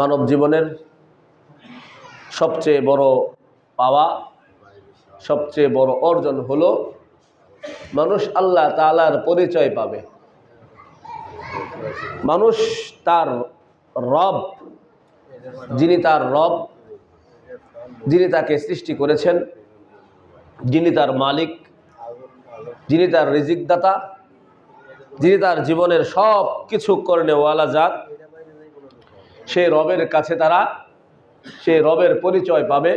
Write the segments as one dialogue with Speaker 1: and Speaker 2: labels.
Speaker 1: মানব জীবনের সবচেয়ে বড় পাওয়া, সবচেয়ে বড় অর্জন হলো মানুষ আল্লাহ তালার পরিচয় পাবে। মানুষ তার রব, যিনি তার রব, যিনি তাকে সৃষ্টি করেছেন, যিনি তার মালিক, যিনি তার রিজিকদাতা, যিনি তার জীবনের সব কিছু কর্নেওয়ালা জাত সে রবের কাছে তারা, সে রবের পরিচয় পাবে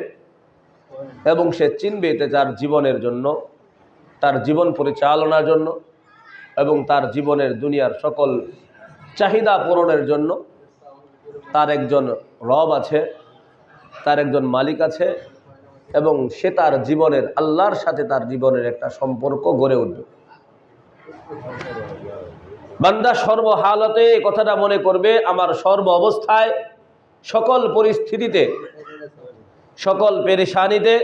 Speaker 1: এবং সে চিনবে এতে তার জীবনের জন্য, তার জীবন পরিচালনার জন্য এবং তার জীবনের দুনিয়ার সকল চাহিদা পূরণের জন্য। তার একজন রব আছে, তার একজন মালিক আছে এবং সে তার জীবনের, আল্লাহর সাথে তার জীবনের একটা সম্পর্ক গড়ে উঠবে। বান্দা সর্বহালতে এই কথাটা মনে করবে, আমার সর্ব অবস্থায় সকল পরিস্থিতিতে, সকল পেরেশানিতে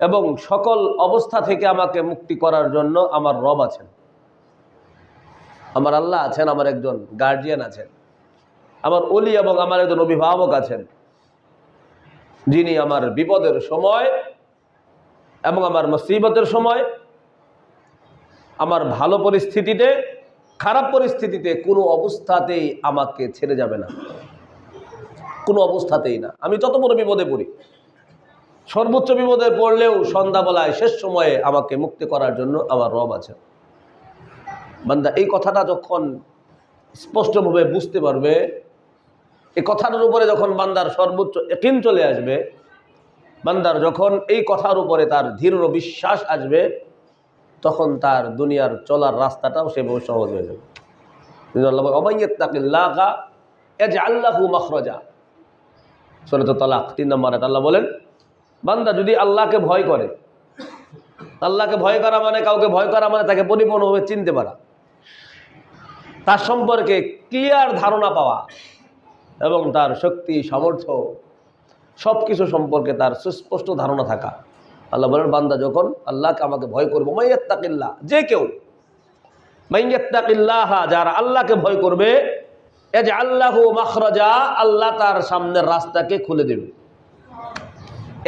Speaker 1: এবং সকল অবস্থা থেকে আমাকে মুক্তি করার জন্য আমার রব আছেন। আমার আল্লাহ আছেন, আমার একজন গার্জিয়ান আছেন। আমার অলি এবং আমার একজন অভিভাবক আছেন। যিনি আমার বিপদের সময় এবং আমার মুসিবতের সময়, আমার ভালো পরিস্থিতিতে খারাপ পরিস্থিতিতে কোনো অবস্থাতেই আমাকে ছেড়ে যাবে না। কোনো অবস্থাতেই না। আমি যত বড় বিপদে পড়ি, সর্বোচ্চ বিপদে পড়লেও সন্ধ্যাবেলায় শেষ সময়ে আমাকে মুক্তি করার জন্য আমার রব আছে বান্দা, এই কথাটা যখন স্পষ্টভাবে বুঝতে পারবে, এই কথাটার উপরে যখন বান্দার সর্বোচ্চ একিন চলে আসবে, বান্দার যখন এই কথার উপরে তার দৃঢ় বিশ্বাস আসবে তখন তার দুনিয়ার চলার রাস্তাটাও সেভাবে সহজ হয়ে যাবে। অবাইয়াত্তাকিল্লাহা এজ আল্লাহু মখরজা। সরত তালাক, তিন নম্বর আল্লাহ বলেন, বান্দা যদি আল্লাহকে ভয় করে, আল্লাহকে ভয় করা মানে কাউকে ভয় করা মানে তাকে পরিপূর্ণভাবে চিনতে পারা। তার সম্পর্কে ক্লিয়ার ধারণা পাওয়া এবং তার শক্তি, সামর্থ্য সব কিছু সম্পর্কে তার সুস্পষ্ট ধারণা থাকা। আল্লাহ বলেন, বান্দা যখন আল্লাহকে আমাকে ভয় করব মাইয়াত্তাকিল্লা যে কেউ, মাইয়াত্তাকিল্লাহা, যারা আল্লাহকে ভয় করবে এ যে আল্লাহ মাখরাজা, আল্লাহ তার সামনের রাস্তাকে খুলে দেবে।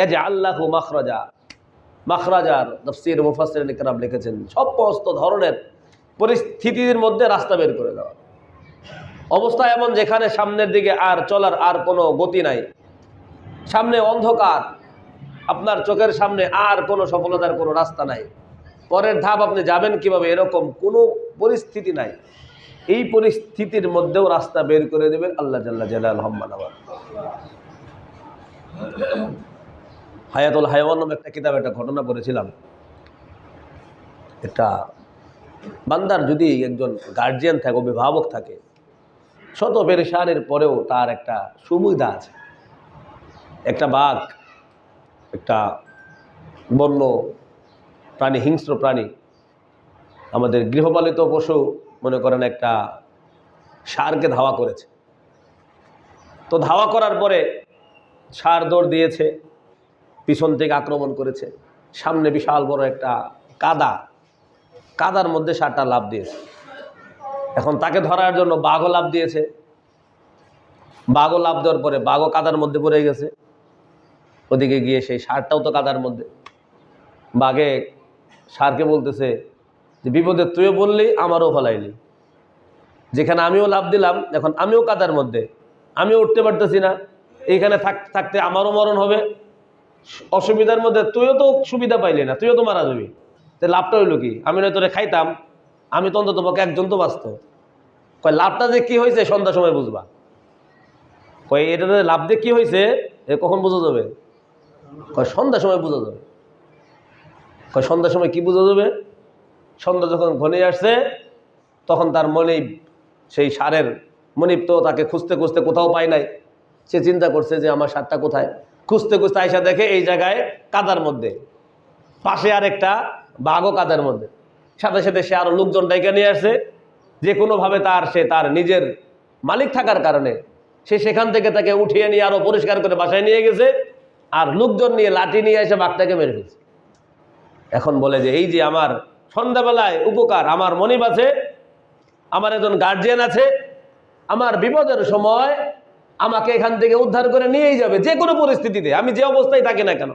Speaker 1: এ যে আল্লাহ মাখরাজা, মাখরাজার তফসির মুফাসির নিকরাম লিখেছেন, সমস্ত ধরনের পরিস্থিতির মধ্যে রাস্তা বের করে দেওয়া। অবস্থা এমন যেখানে সামনের দিকে আর চলার আর কোনো গতি নাই। সামনে অন্ধকার আপনার চোখের সামনে আর কোনো সফলতার কোনো রাস্তা নাই। পরের ধাপ আপনি যাবেন কীভাবে এরকম কোনো পরিস্থিতি নাই। এই পরিস্থিতির মধ্যেও রাস্তা বের করে দেবেন আল্লাহ জাল্লা জালাল হম্মান হায়াতুল হায়াওয়ান নামে একটা কিতাব, একটা ঘটনা পড়েছিলাম। একটা বান্দার যদি একজন গার্জিয়ান থাকে, অভিভাবক থাকে, শত পেরেশানের পরেও তার একটা সুবিধা আছে। একটা বাঘ একটা বন্য প্রাণী, হিংস্র প্রাণী। আমাদের গৃহপালিত পশু মনে করেন একটা সারকে ধাওয়া করেছে। তো ধাওয়া করার পরে সার দৌড় দিয়েছে, পিছন থেকে আক্রমণ করেছে। সামনে বিশাল বড় একটা কাদা, কাদার মধ্যে সারটা লাভ দিয়েছে। এখন তাকে ধরার জন্য বাঘও লাভ দিয়েছে। বাঘও লাভ দেওয়ার পরে বাঘও কাদার মধ্যে পড়ে গেছে। ওদিকে গিয়ে সেই সারটাও তো কাদার মধ্যে। বাঘে সারকে বলতেছে যে, বিপদে তুইও বললি আমারও ফলাইলি। যেখানে আমিও লাভ দিলাম, এখন আমিও কাদার মধ্যে। আমিও উঠতে পারতেছি না। এইখানে থাক, থাকতে আমারও মরণ হবে। অসুবিধার মধ্যে তুইও তো সুবিধা পাইলি না, তুইও তো মারা যাবি। তো লাভটা হইল কি? আমি নয় তোরে খাইতাম, আমি তো অন্তত পক্ষে একজন তো বাঁচত। কয়, লাভটা যে কি হয়েছে সন্ধ্যার সময় বুঝবা। কয়, এটা লাভ দিয়ে কি হয়েছে এ কখন বোঝা যাবে? কয় সন্ধ্যার সময় বোঝা যাবে। কয় সন্ধ্যার সময় কি বোঝা যাবে? সন্ধ্যা যখন ঘনে আসছে, তখন তার মনিব সেই সারের মনিব তো তাকে খুঁজতে খুঁজতে কোথাও পায় নাই। সে চিন্তা করছে যে আমার সারটা কোথায়? খুঁজতে খুঁজতে আয়সা দেখে এই জায়গায় কাদার মধ্যে, পাশে আর একটা বাঘও কাদার মধ্যে। সাথে সাথে সে আরও লোকজন ডেকে নিয়ে আসছে যে কোনোভাবে তার, সে তার নিজের মালিক থাকার কারণে সে সেখান থেকে তাকে উঠিয়ে নিয়ে আরও পরিষ্কার করে বাসায় নিয়ে গেছে। আর লোকজন নিয়ে লাঠি নিয়ে এসে বাঘটাকে মেরে ফেলছে। এখন বলে যে, এই যে আমার সন্ধ্যাবেলায় উপকার, আমার মনিব আছে, আমার একজন গার্জিয়ান আছে, আমার বিপদের সময় আমাকে এখান থেকে উদ্ধার করে নিয়েই যাবে, যে কোনো পরিস্থিতিতে, আমি যে অবস্থায় থাকি না কেন,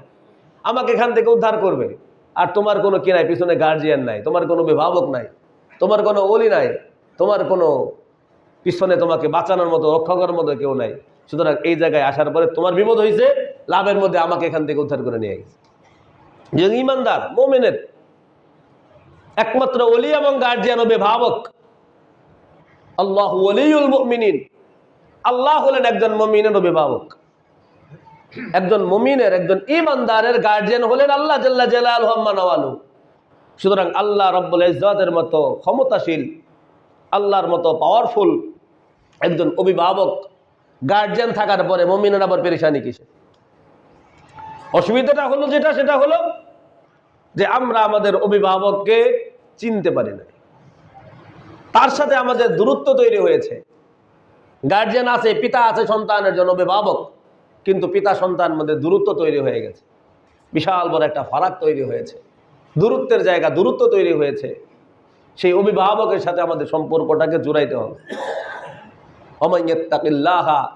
Speaker 1: আমাকে এখান থেকে উদ্ধার করবে। আর তোমার কোনো কি নাই পিছনে গার্জিয়ান নাই, তোমার কোনো অভিভাবক নাই, তোমার কোনো অলি নাই, তোমার কোনো পিছনে তোমাকে বাঁচানোর মতো, রক্ষা করার মতো কেউ নাই। সুতরাং এই জায়গায় আসার পরে তোমার বিপদ হয়েছে, লাভের মধ্যে আমাকে এখান থেকে উদ্ধার করে নিয়ে গেছে। যে ইমানদার, মোমেনের, একমাত্র অলি এবং গার্জিয়ান অভিভাবক। আল্লাহ ওলিউল মুমিনিন। আল্লাহ হলেন একজন মমিনের অভিভাবক। একজন মমিনের, একজন ইমানদারের গার্জিয়ান হলেন আল্লাহ জাল্লা জালাল নওয়ালু। সুতরাং আল্লাহ রব্বুল ইজ্জতের মতো ক্ষমতাশীল, আল্লাহর মতো পাওয়ারফুল একজন অভিভাবক। গার্জিয়ান থাকার পরে মমিনের আবার পেরেশানি কিসে অসুবিধাটা হলো যেটা, সেটা হলো যে আমরা আমাদের অভিভাবককে চিনতে পারি না তার সাথে আমাদের দূরত্ব তৈরি হয়েছে। গার্জেন আছে, পিতা আছে, সন্তানের জন্য অভিভাবক, কিন্তু পিতা সন্তান মধ্যে দূরত্ব তৈরি হয়ে গেছে। বিশাল বড় একটা ফারাক তৈরি হয়েছে। দূরত্বের জায়গা, দূরত্ব তৈরি হয়েছে। সেই অভিভাবকের সাথে আমাদের সম্পর্কটাকে জোড়াইতে হবে।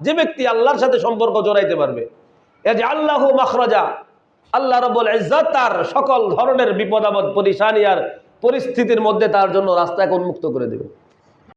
Speaker 1: যে ব্যক্তি আল্লাহর সাথে সম্পর্ক জড়াইতে পারবে। আল্লাহ মাখরাজা। আল্লাহ ইজ্জত তার সকল ধরনের বিপদ আপদ পরিশানি আর পরিস্থিতির মধ্যে তার জন্য রাস্তাকে উন্মুক্ত করে দেবে।